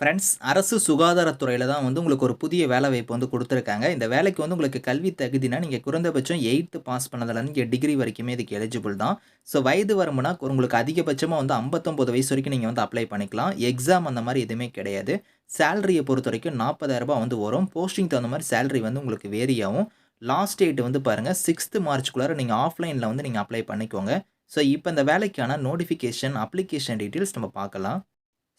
Friends அரசு சுகாதாரத்துறையில் தான் வந்து உங்களுக்கு ஒரு புதிய வேலை வாய்ப்பு வந்து கொடுத்துருக்காங்க. இந்த வேலைக்கு வந்து உங்களுக்கு கல்வி தகுதினா நீங்கள் குறைந்தபட்சம் எயித்து பாஸ் பண்ணதுலேருந்து இங்கே டிகிரி வரைக்குமே இதுக்கு எலிஜிபிள் தான். ஸோ வயது வரம்புனா உங்களுக்கு அதிகபட்சமாக வந்து ஐம்பத்தொம்போது வயசு வரைக்கும் நீங்கள் வந்து அப்ளை பண்ணிக்கலாம். எக்ஸாம் அந்த மாதிரி எதுவுமே கிடையாது. சேலரியை பொறுத்த வரைக்கும் நாற்பதாயிரரூபா வந்து வரும். போஸ்டிங் தகுந்த மாதிரி சேலரி வந்து உங்களுக்கு வேரியாகும் லாஸ்ட் டேட் வந்து பாருங்கள் சிக்ஸ்த்து மார்ச்குள்ளார நீங்கள் ஆஃப்லைனில் வந்து நீங்கள் அப்ளை பண்ணிக்கோங்க. ஸோ இப்போ இந்த வேலைக்கான நோட்டிஃபிகேஷன் அப்ளிகேஷன் டீட்டெயில்ஸ் நம்ம பார்க்கலாம்.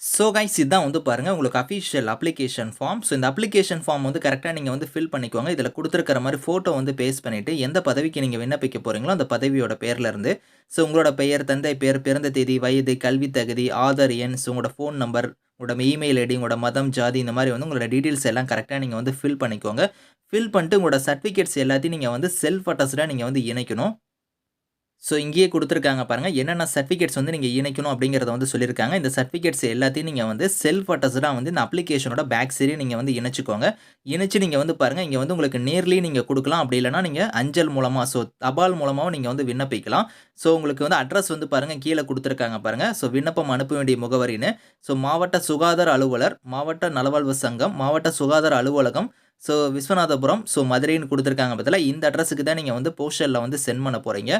ஸோ கைஸ் இதுதான் வந்து பாருங்கள் உங்களுக்கு அஃபிஷியல் அப்ளிகேஷன் ஃபார்ம் ஸோ இந்த அப்ளிகேஷன் ஃபார்ம் வந்து கரெக்டாக நீங்கள் வந்து ஃபில் பண்ணிக்கோங்க. இதில் கொடுத்துருக்கிற மாதிரி ஃபோட்டோ வந்து பேஸ் பண்ணிவிட்டு எந்த பதவிக்கு நீங்கள் விண்ணப்பிக்க போகிறீங்களோ அந்த பதவியோட பேர்லேருந்து ஸோ உங்களோட பெயர் தந்தை பேர் பிறந்த தேதி வயது கல்வி தகுதி ஆதார் எண் ஸோ உங்களோட ஃபோன் நம்பர் உங்களோட இமெயில் ஐடி உங்களோட மதம் ஜாதி இந்த மாதிரி வந்து உங்களோட டீட்டெயில்ஸ் எல்லாம் கரெக்டாக நீங்கள் வந்து ஃபில் பண்ணிக்கோங்க. ஃபில் பண்ணிட்டு உங்களோட சர்டிஃபிகேட்ஸ் எல்லாத்தையும் நீங்கள் வந்து செல்ஃப் அட்டஸ்டாக நீங்கள் வந்து இணைக்கணும். ஸோ இங்கேயே கொடுத்துருக்காங்க பாருங்கள் என்னென்ன சர்டிஃபிகேட்ஸ் வந்து நீங்கள் இணைக்கணும் அப்படிங்கிறத வந்து சொல்லியிருக்காங்க. இந்த சர்டிஃபிகேட்ஸ் எல்லாத்தையும் நீங்கள் வந்து செல்ஃப் அட்டஸ்டாக வந்து இந்த அப்ளிகேஷனோட பேக் சரி நீங்கள் வந்து இணைச்சிக்கோங்க. இணைச்சு நீங்கள் வந்து பாருங்கள் இங்கே வந்து உங்களுக்கு நேர்லி நீங்கள் கொடுக்கலாம். அப்படி இல்லைனா நீங்கள் அஞ்சல் மூலமாக ஸோ தபால் மூலமாகவும் நீங்கள் வந்து விண்ணப்பிக்கலாம். ஸோ உங்களுக்கு வந்து அட்ரஸ் வந்து பாருங்கள் கீழே கொடுத்துருக்காங்க பாருங்கள் ஸோ விண்ணப்பம் அனுப்ப வேண்டிய முகவரின்னு. ஸோ மாவட்ட சுகாதார அலுவலர் மாவட்ட நலவாழ்வு சங்கம் மாவட்ட சுகாதார அலுவலகம் ஸோ விஸ்வநாதபுரம் ஸோ மதுரைன்னு கொடுத்துருக்காங்க பார்த்தீங்களா இந்த அட்ரஸுக்கு தான் நீங்கள் வந்து போஸ்டரில் வந்து சென்ட் பண்ண போகிறீங்க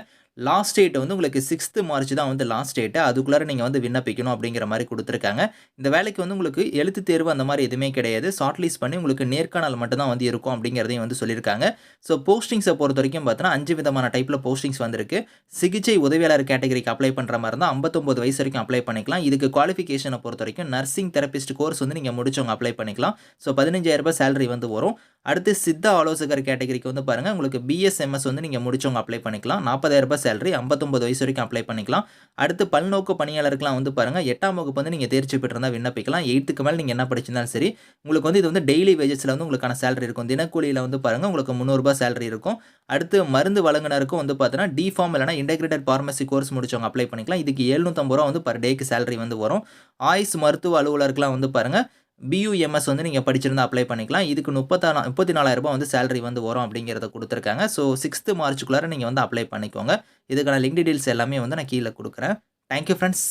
லாஸ்ட் டேட் வந்து உங்களுக்கு சிக்ஸ்த்து மார்ச் தான் வந்து லாஸ்ட் டேட்டு அதுக்குள்ளார நீங்கள் வந்து விண்ணப்பிக்கணும் அப்படிங்கிற மாதிரி கொடுத்துருக்காங்க. இந்த வேலைக்கு வந்து உங்களுக்கு எழுத்து தேர்வு அந்த மாதிரி எதுவுமே கிடையாது. ஷார்ட் லிஸ்ட் பண்ணி உங்களுக்கு நேர்காணல் மட்டும்தான் வந்து இருக்கும் அப்படிங்கிறதையும் வந்து சொல்லியிருக்காங்க. ஸோ போஸ்டிங்ஸை பொறுத்த வரைக்கும் பார்த்தோன்னா அஞ்சு விதமான டைப்பில் போஸ்டிங்ஸ் வந்திருக்கு. சிகிச்சை உதவியாளர் கேட்டகரிக்கு அப்ளை பண்ணுற மாதிரி இருந்தால் ஐம்பத்தொம்பது வயசு வரைக்கும் அப்ளை பண்ணிக்கலாம். இதுக்கு குவாலிஃபிகேஷனை பொறுத்த வரைக்கும் நர்சிங் தெரபிஸ்ட் கோர்ஸ் வந்து நீங்கள் முடிச்சவங்க அப்ளை பண்ணிக்கலாம். ஸோ பதினஞ்சாயிரம் ரூபாய் சேலரி வந்து வரும். அடுத்து சித்த ஆலோசகர் கேட்டகரிக்கு வந்து பாருங்கள் உங்களுக்கு பிஎஸ்எம்எஸ் வந்து நீங்கள் முடிச்சவங்க அப்ளை பண்ணிக்கலாம். நாற்பதாயிரரூபா சேலரி ஐம்பத்தொம்பது வயசு வரைக்கும் அப்ளை பண்ணிக்கலாம். அடுத்து பல்நோக்கு பணியாளருக்குலாம் வந்து பாருங்கள் எட்டாம் வகுப்பு வந்து நீங்கள் தேர்ச்சி பெற்றிருந்தால் விண்ணப்பிக்கலாம். எயித்துக்கு மேலே நீங்கள் என்ன படிச்சிருந்தாலும் சரி உங்களுக்கு வந்து இது வந்து டெய்லி வேஜஸில் வந்து உங்களுக்கான சேலரி இருக்கும். தினக்கூலியில் வந்து பாருங்கள் உங்களுக்கு முந்நூறுரூபா சேலரி இருக்கும். அடுத்து மருந்து வழங்குனருக்கும் வந்து பார்த்தீங்கன்னா டிஃபார்ம் இல்லைனா இன்டெகிரேட்டட் ஃபார்மசி கோர்ஸ் முடிச்சவங்க அப்ளை பண்ணிக்கலாம். இதுக்கு எழுநூற்றம்பது ரூபா வந்து பர் டேக்கு சேலரி வந்து வரும். ஆயுஷ் மருத்துவ அலுவலருக்குலாம் வந்து பாருங்கள் பியூஎம்எஸ் வந்து நீங்கள் படிச்சிருந்தா அப்ளை பண்ணிக்கலாம். இதுக்கு முப்பத்தா முப்பத்தி நாலாயிரரூபா வந்து சேலரி வந்து வரும் அப்படிங்கிறத கொடுத்துருக்காங்க. ஸோ சிக்ஸ்த்து மார்ச்சுக்குள்ளார நீங்கள் வந்து அப்ளை பண்ணிக்கோங்க. இதுக்கான லிங்க் டீடைல்ஸ் எல்லாமே வந்து நான் கீழே கொடுக்குறேன். Thank you friends